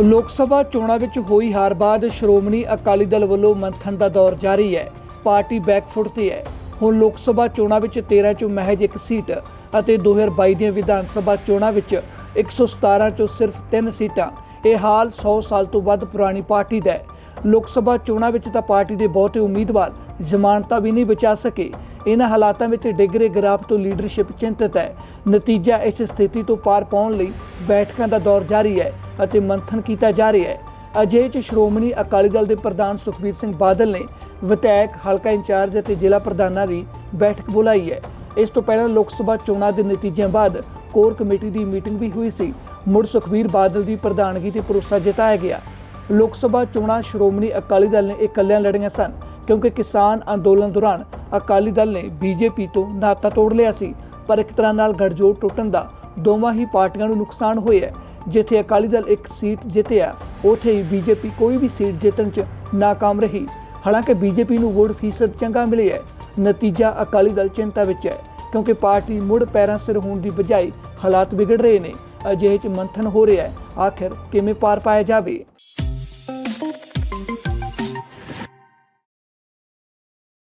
ਲੋਕ ਸਭਾ ਚੋਣਾਂ ਵਿੱਚ ਹੋਈ ਹਾਰ ਬਾਅਦ ਸ਼੍ਰੋਮਣੀ ਅਕਾਲੀ ਦਲ ਵੱਲੋਂ ਮੰਥਨ ਦਾ ਦੌਰ ਜਾਰੀ ਹੈ। ਪਾਰਟੀ ਬੈਕਫੁੱਟ ਤੇ ਹੈ। ਹੁਣ ਲੋਕ ਸਭਾ ਚੋਣਾਂ ਵਿੱਚ 13 ਚੋਂ ਮਹਿਜ ਇੱਕ ਸੀਟ ਅਤੇ 2022 ਦੀਆਂ ਵਿਧਾਨ ਸਭਾ ਚੋਣਾਂ ਵਿੱਚ 117 ਚੋਂ ਸਿਰਫ 3 ਸੀਟਾਂ ਇਹ ਹਾਲ 100 ਸਾਲ ਤੋਂ ਵੱਧ ਪੁਰਾਣੀ ਪਾਰਟੀ ਦਾ ਹੈ। ਲੋਕ ਸਭਾ ਚੋਣਾਂ ਵਿੱਚ ਤਾਂ ਪਾਰਟੀ ਦੇ ਬਹੁਤੇ ਉਮੀਦਵਾਰ ਜ਼ਮਾਨਤਾਂ ਵੀ ਨਹੀਂ ਬਚਾ ਸਕੇ। ਇਹਨਾਂ ਹਾਲਾਤਾਂ ਵਿੱਚ ਡਿੱਗ ਰਹੇ ਗਰਾਫ ਤੋਂ ਲੀਡਰਸ਼ਿਪ ਚਿੰਤਤ ਹੈ। ਨਤੀਜਾ ਇਸ ਸਥਿਤੀ ਤੋਂ ਪਾਰ ਪਾਉਣ ਲਈ ਬੈਠਕਾਂ ਦਾ ਦੌਰ ਜਾਰੀ ਹੈ ਅਤੇ ਮੰਥਨ ਕੀਤਾ ਜਾ ਰਿਹਾ ਹੈ। ਅਜੇ ਚ ਸ਼੍ਰੋਮਣੀ ਅਕਾਲੀ ਦਲ ਦੇ ਪ੍ਰਧਾਨ ਸੁਖਬੀਰ ਸਿੰਘ ਬਾਦਲ ਨੇ ਵਿਧਾਇਕ, ਹਲਕਾ ਇੰਚਾਰਜ ਅਤੇ ਜ਼ਿਲ੍ਹਾ ਪ੍ਰਧਾਨਾਂ ਦੀ ਬੈਠਕ ਬੁਲਾਈ ਹੈ। ਇਸ ਤੋਂ ਪਹਿਲਾਂ ਲੋਕ ਸਭਾ ਚੋਣਾਂ ਦੇ ਨਤੀਜਿਆਂ ਬਾਅਦ ਕੋਰ ਕਮੇਟੀ ਦੀ ਮੀਟਿੰਗ ਵੀ ਹੋਈ ਸੀ। ਮੁੜ ਸੁਖਬੀਰ ਬਾਦਲ ਦੀ ਪ੍ਰਧਾਨਗੀ ਤੇ ਭਰੋਸਾ ਜਤਾਇਆ ਗਿਆ। ਲੋਕ ਸਭਾ ਚੋਣਾਂ ਸ਼੍ਰੋਮਣੀ ਅਕਾਲੀ ਦਲ ਨੇ ਇਕੱਲਿਆਂ ਲੜੀਆਂ ਸਨ, ਕਿਉਂਕਿ ਕਿਸਾਨ ਅੰਦੋਲਨ ਦੌਰਾਨ ਅਕਾਲੀ ਦਲ ਨੇ ਬੀਜੇਪੀ ਤੋਂ ਨਾਤਾ ਤੋੜ ਲਿਆ ਸੀ, ਪਰ ਇੱਕ ਤਰ੍ਹਾਂ ਨਾਲ ਗਠਜੋੜ ਟੁੱਟਣ ਦਾ ਦੋਵਾਂ ਹੀ ਪਾਰਟੀਆਂ ਨੂੰ ਨੁਕਸਾਨ ਹੋਇਆ ਜਿੱਥੇ ਅਕਾਲੀ ਦਲ ਇੱਕ ਸੀਟ ਜਿੱਤਿਆ, ਉੱਥੇ ਹੀ ਬੀਜੇਪੀ ਕੋਈ ਵੀ ਸੀਟ ਜਿੱਤਣ 'ਚ ਨਾਕਾਮ ਰਹੀ। ਹਾਲਾਂਕਿ ਬੀਜੇਪੀ ਨੂੰ ਵੋਟ ਫੀਸਦ ਚੰਗਾ ਮਿਲਿਆ ਹੈ। ਨਤੀਜਾ ਅਕਾਲੀ ਦਲ ਚਿੰਤਾ ਵਿੱਚ ਹੈ, ਕਿਉਂਕਿ ਪਾਰਟੀ ਮੁੜ ਪੈਰਾਂ ਸਿਰ ਹੋਣ ਦੀ ਬਜਾਏ ਹਾਲਾਤ ਵਿਗੜ ਰਹੇ ਨੇ। ਅਜਿਹੇ 'ਚ ਮੰਥਨ ਹੋ ਰਿਹਾ ਹੈ। ਆਖਿਰ ਕਿਵੇਂ ਪਾਰ ਪਾਇਆ ਜਾਵੇ?